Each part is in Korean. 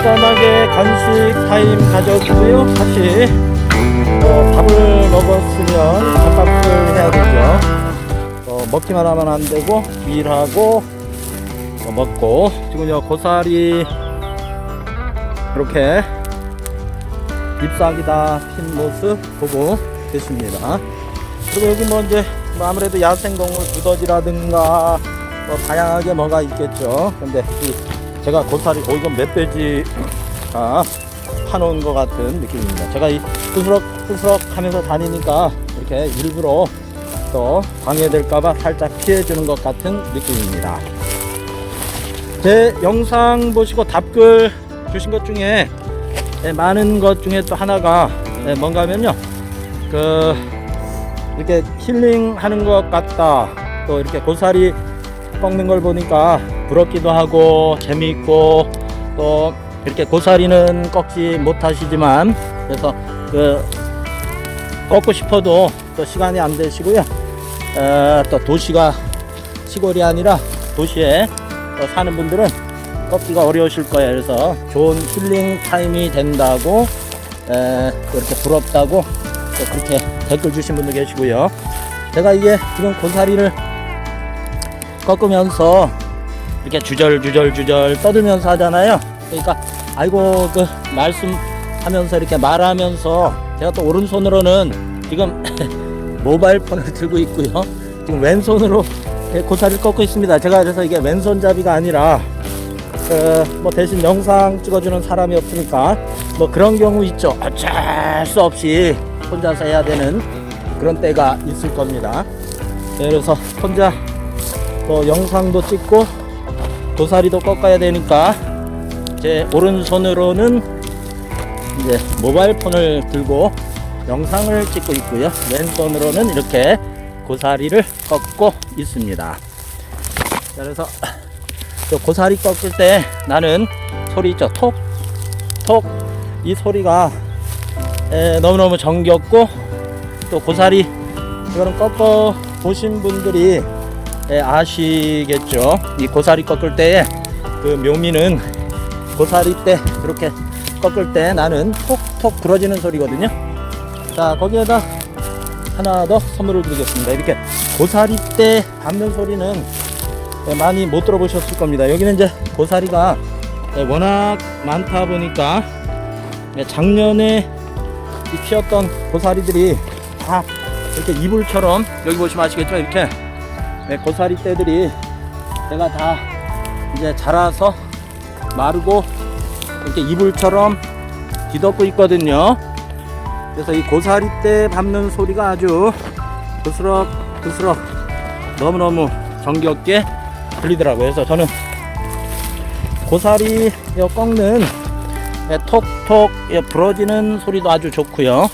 간단하게 간식 타임 가졌고요. 다시 어, 밥을 먹었으면 밥값을 해야 되죠. 어, 먹기만 하면 안 되고 일하고 어, 먹고 지금요 고사리 이렇게 잎사귀 다핀 모습 보고 계십니다. 그리고 여기 뭐 이제 뭐 아무래도 야생동물 두더지라든가 뭐 다양하게 뭐가 있겠죠. 근데 이 제가 고사리 어 이건 멧돼지가 파놓은 것 같은 느낌입니다. 제가 이 후스럭 후스럭 하면서 다니니까 이렇게 일부러 또 방해될까봐 살짝 피해주는 것 같은 느낌입니다. 제 영상 보시고 답글 주신 것 중에 예, 많은 것 중에 또 하나가 예, 뭔가 하면요. 그 이렇게 힐링 하는 것 같다. 또 이렇게 고사리 꺾는 걸 보니까 부럽기도 하고 재미있고 또 이렇게 고사리는 꺾지 못하시지만 그래서 그 꺾고 싶어도 또 시간이 안 되시고요. 어, 또 도시가 시골이 아니라 도시에 또 사는 분들은 꺾기가 어려우실 거예요. 그래서 좋은 힐링 타임이 된다고 에, 또 이렇게 부럽다고 또 그렇게 댓글 주신 분도 계시고요. 제가 이게 지금 고사리를 꺾으면서 이렇게 주절주절주절 떠들면서 하잖아요. 그러니까 아이고 그 말씀하면서 이렇게 말하면서 제가 또 오른손으로는 지금 모바일 폰을 들고 있고요. 지금 왼손으로 고사리를 꺾고 있습니다. 제가 그래서 이게 왼손잡이가 아니라 어, 뭐 대신 영상 찍어주는 사람이 없으니까 뭐 그런 경우 있죠. 어쩔 수 없이 혼자서 해야 되는 그런 때가 있을 겁니다. 네, 그래서 혼자 또 영상도 찍고 고사리도 꺾어야 되니까 제 오른손으로는 이제 모바일 폰을 들고 영상을 찍고 있고요. 왼손으로는 이렇게 고사리를 꺾고 있습니다. 자, 그래서 저 고사리 꺾을 때 나는 소리 있죠. 톡, 톡. 이 소리가 에, 너무너무 정겹고 또 고사리 이거는 꺾어 보신 분들이 에, 아시겠죠. 이 고사리 꺾을 때의 그 묘미는 고사리 때 이렇게 꺾을 때 나는 톡톡 부러지는 소리거든요. 자, 거기에다 하나 더 선물을 드리겠습니다. 이렇게 고사리 때 밟는 소리는 예, 많이 못 들어보셨을 겁니다. 여기는 이제 고사리가 예, 워낙 많다 보니까 예, 작년에 이 피었던 고사리들이 다 이렇게 이불처럼 여기 보시면 아시겠죠? 이렇게 예, 고사리 떼들이 제가 다 이제 자라서 마르고 이렇게 이불처럼 뒤덮고 있거든요. 그래서 이 고사리 때 밟는 소리가 아주 부스럭 부스럭 너무너무 정겹게 들리더라고요. 그래서 저는 고사리 요 꺾는 예, 톡톡 예, 부러지는 소리도 아주 좋고요.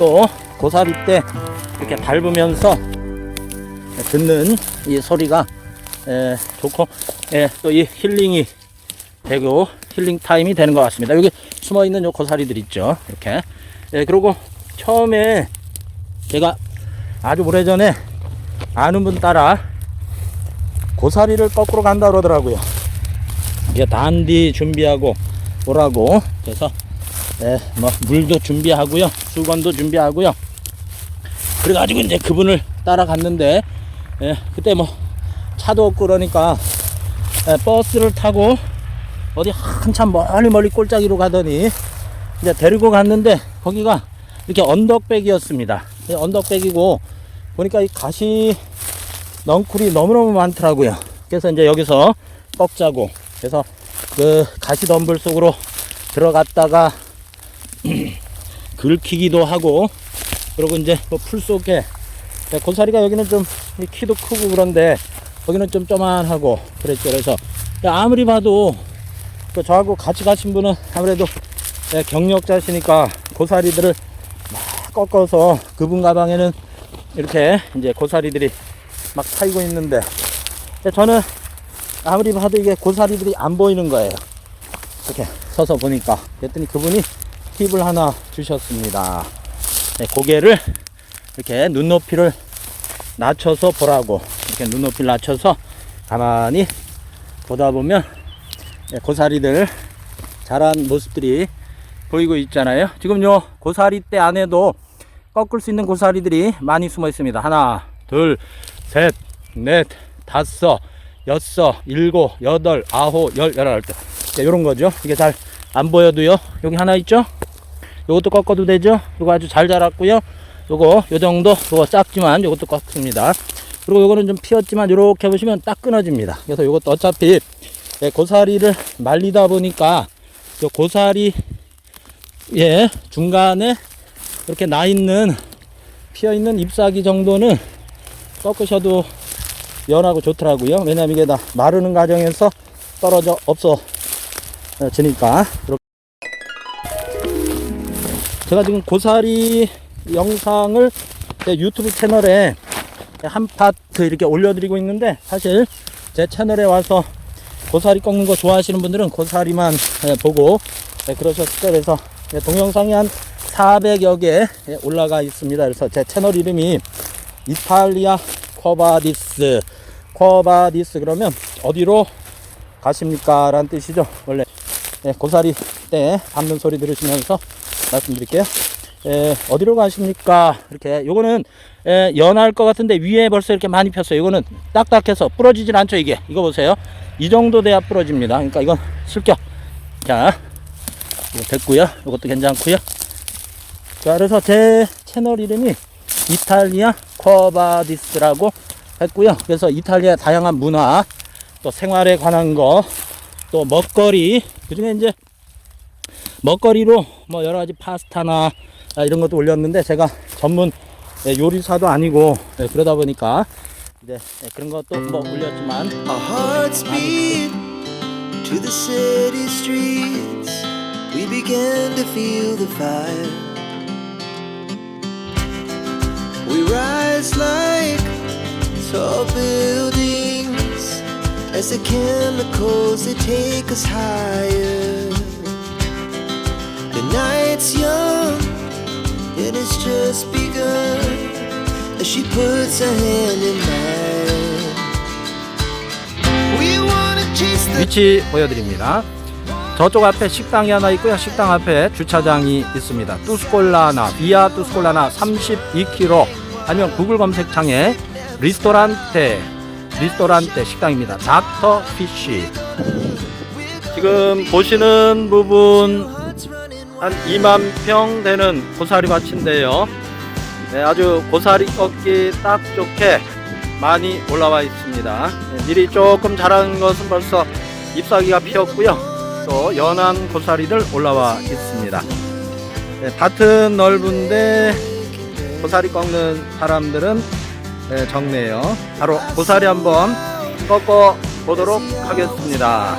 또 고사리 때 이렇게 밟으면서 예, 듣는 이 소리가 예, 좋고 또 이 힐링이 되고 힐링 타임이 되는 것 같습니다. 여기 숨어 있는 요 고사리들 있죠. 이렇게 예, 그리고 처음에 제가 아주 오래전에 아는 분 따라 고사리를 거꾸로 간다 그러더라고요. 이게 단디 준비하고 오라고 그래서 예, 뭐 물도 준비하고요, 수건도 준비하고요. 그래가지고 이제 그분을 따라갔는데 예, 그때 뭐 차도 없고 그러니까 예, 버스를 타고 어디 한참 멀리 멀리 꼴짜기로 가더니 이제 데리고 갔는데 거기가 이렇게 언덕백이었습니다. 이 언덕백이고 보니까 이 가시 넝쿨이 너무너무 많더라고요. 그래서 이제 여기서 꺾자고 그래서 그 가시 덤불 속으로 들어갔다가 긁히기도 하고 그리고 이제 뭐 풀 속에 고사리가 여기는 좀 키도 크고 그런데 거기는 좀 쪼만하고 그랬죠. 그래서 아무리 봐도 그 저하고 같이 가신 분은 아무래도 예, 경력자시니까 고사리들을 막 꺾어서 그분 가방에는 이렇게 이제 고사리들이 막 타이고 있는데 저는 아무리 봐도 이게 고사리들이 안 보이는 거예요. 이렇게 서서 보니까 그랬더니 그분이 팁을 하나 주셨습니다. 네, 고개를 이렇게 눈높이를 낮춰서 보라고 이렇게 눈높이를 낮춰서 가만히 보다 보면 네, 고사리들 자란 모습들이 보이고 있잖아요. 지금 요 고사리 때 안에도 꺾을 수 있는 고사리들이 많이 숨어 있습니다. 하나, 둘, 셋, 넷, 다섯, 여섯, 일곱, 여덟, 아홉, 열, 열아홉 요런 거죠. 이게 잘 안 보여도요. 여기 하나 있죠? 요것도 꺾어도 되죠? 요거 아주 잘 자랐고요. 요거 요 정도 요거 작지만 요것도 꺾습니다. 그리고 요거는 좀 피었지만 요렇게 보시면 딱 끊어집니다. 그래서 요것도 어차피 예, 고사리를 말리다 보니까 요 고사리 예 중간에 이렇게 나 있는 피어 있는 잎사귀 정도는 꺾으셔도 연하고 좋더라고요. 왜냐면 이게 다 마르는 과정에서 떨어져 없어지니까 제가 지금 고사리 영상을 제 유튜브 채널에 한 파트 이렇게 올려드리고 있는데 사실 제 채널에 와서 고사리 꺾는 거 좋아하시는 분들은 고사리만 예, 보고 예, 그러셨을 때 그래서 예, 동영상이 한 400여 개 예, 올라가 있습니다. 그래서 제 채널 이름이 이탈리아 쿼바디스 쿼바디스 그러면 어디로 가십니까? 라는 뜻이죠. 원래 예, 고사리 때 밟는 소리 들으시면서 말씀드릴게요. 예, 어디로 가십니까? 이렇게 요거는 예, 연할 것 같은데 위에 벌써 이렇게 많이 폈어요. 이거는 딱딱해서 부러지질 않죠. 이게 이거 보세요. 이 정도 돼야 부러집니다. 그러니까 이건 슬겨. 자, 이거 됐고요. 이것도 괜찮고요. 자, 그래서 제 채널 이름이 이탈리아 커바디스라고 했고요. 그래서 이탈리아 다양한 문화, 또 생활에 관한 거, 또 먹거리, 그 중에 이제 먹거리로 뭐 여러 가지 파스타나 아, 이런 것도 올렸는데 제가 전문 예, 요리사도 아니고 예, 그러다 보니까 이제 예, 그런 것도 뭐 올렸지만 to the city streets. We began to feel the fire. We rise like tall buildings as the chemicals they take us higher. The night's young it's just begun as she puts her hand in mine. 위치 보여드립니다. 저쪽 앞에 식당이 하나 있고요. 식당 앞에 주차장이 있습니다. 뚜스콜라나, 비아 뚜스콜라나 32km 아니면 구글 검색창에 리스토란테, 리스토란테 식당입니다. 닥터 피쉬. 지금 보시는 부분 한 2만 평 되는 고사리 밭인데요. 네, 아주 고사리 꺾기 딱 좋게 많이 올라와 있습니다. 네, 밀이 조금 자란 것은 벌써 잎사귀가 피었고요. 또 연한 고사리들 올라와 있습니다. 네, 밭은 넓은데 고사리 꺾는 사람들은 네, 적네요. 바로 고사리 한번 꺾어 보도록 하겠습니다.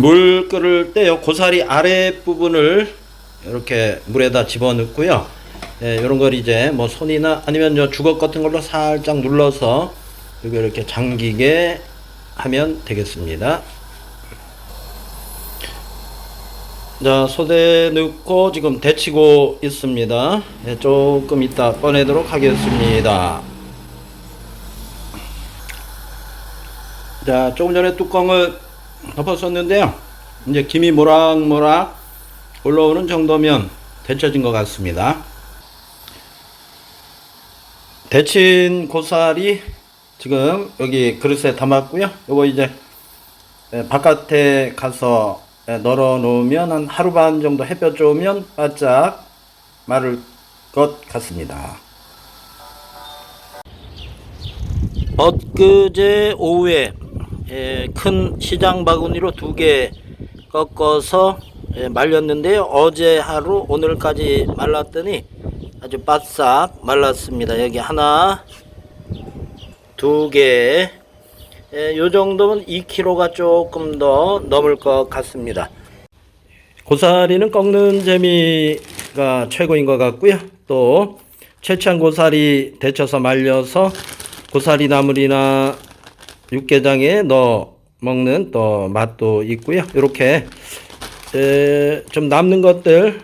물 끓을 때요 고사리 아래 부분을 이렇게 물에다 집어넣고요. 예, 이런 걸 이제 뭐 손이나 아니면 요 주걱 같은 걸로 살짝 눌러서 여기 이렇게 잠기게 하면 되겠습니다. 자, 소대 넣고 지금 데치고 있습니다. 예, 조금 이따 꺼내도록 하겠습니다. 자, 조금 전에 뚜껑을 덮었었는데요. 이제 김이 모락모락 올라오는 정도면 데쳐진 것 같습니다. 데친 고사리 지금 여기 그릇에 담았고요. 요거 이제 예, 바깥에 가서 예, 널어 놓으면 한 하루 반 정도 햇볕 좋으면 바짝 마를 것 같습니다. 엊그제 오후에 예, 큰 시장 바구니로 두 개 꺾어서 예, 말렸는데요. 어제 하루 오늘까지 말랐더니 아주 바싹 말랐습니다. 여기 하나, 두 개, 예, 요 정도면 2kg가 조금 더 넘을 것 같습니다. 고사리는 꺾는 재미가 최고인 것 같고요. 또 채취한 고사리 데쳐서 말려서 고사리 나물이나 육개장에 넣어 먹는 또 맛도 있고요. 이렇게 좀 남는 것들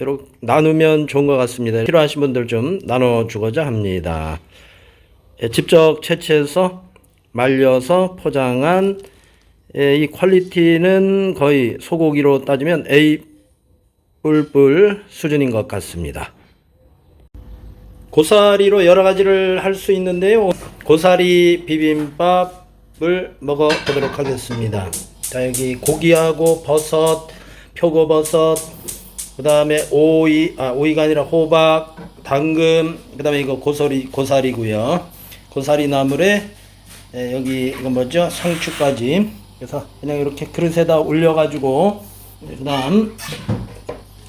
이렇게 나누면 좋은 것 같습니다. 필요하신 분들 좀 나눠 주고자 합니다. 예, 직접 채취해서 말려서 포장한 예, 이 퀄리티는 거의 소고기로 따지면 A 뿔뿔 수준인 것 같습니다. 고사리로 여러 가지를 할 수 있는데요. 고사리 비빔밥 을 먹어 보도록 하겠습니다. 자, 여기 고기하고 버섯, 표고버섯, 그 다음에 오이, 아, 오이가 아니라 호박, 당근, 그 다음에 이거 고사리, 고사리고요. 고사리 나물에 예, 여기 이거 뭐죠? 상추까지. 그래서 그냥 이렇게 그릇에다 올려가지고, 그 다음,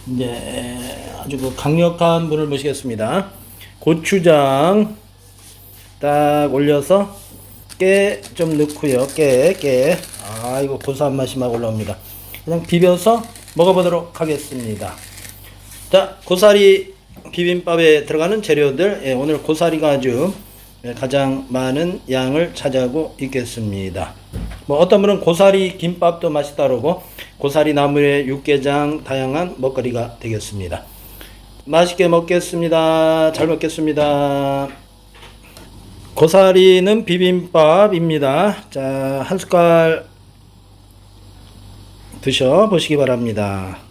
이제 아주 그 강력한 분을 모시겠습니다. 고추장 딱 올려서 깨 좀 넣고요. 깨, 깨. 아, 이거 고소한 맛이 막 올라옵니다. 그냥 비벼서 먹어보도록 하겠습니다. 자, 고사리 비빔밥에 들어가는 재료들. 예, 오늘 고사리가 아주 예, 가장 많은 양을 차지하고 있겠습니다. 뭐 어떤 분은 고사리 김밥도 맛있다 그러고 고사리 나물에 육개장 다양한 먹거리가 되겠습니다. 맛있게 먹겠습니다. 잘 먹겠습니다. 고사리는 비빔밥입니다. 자, 한 숟갈 드셔 보시기 바랍니다.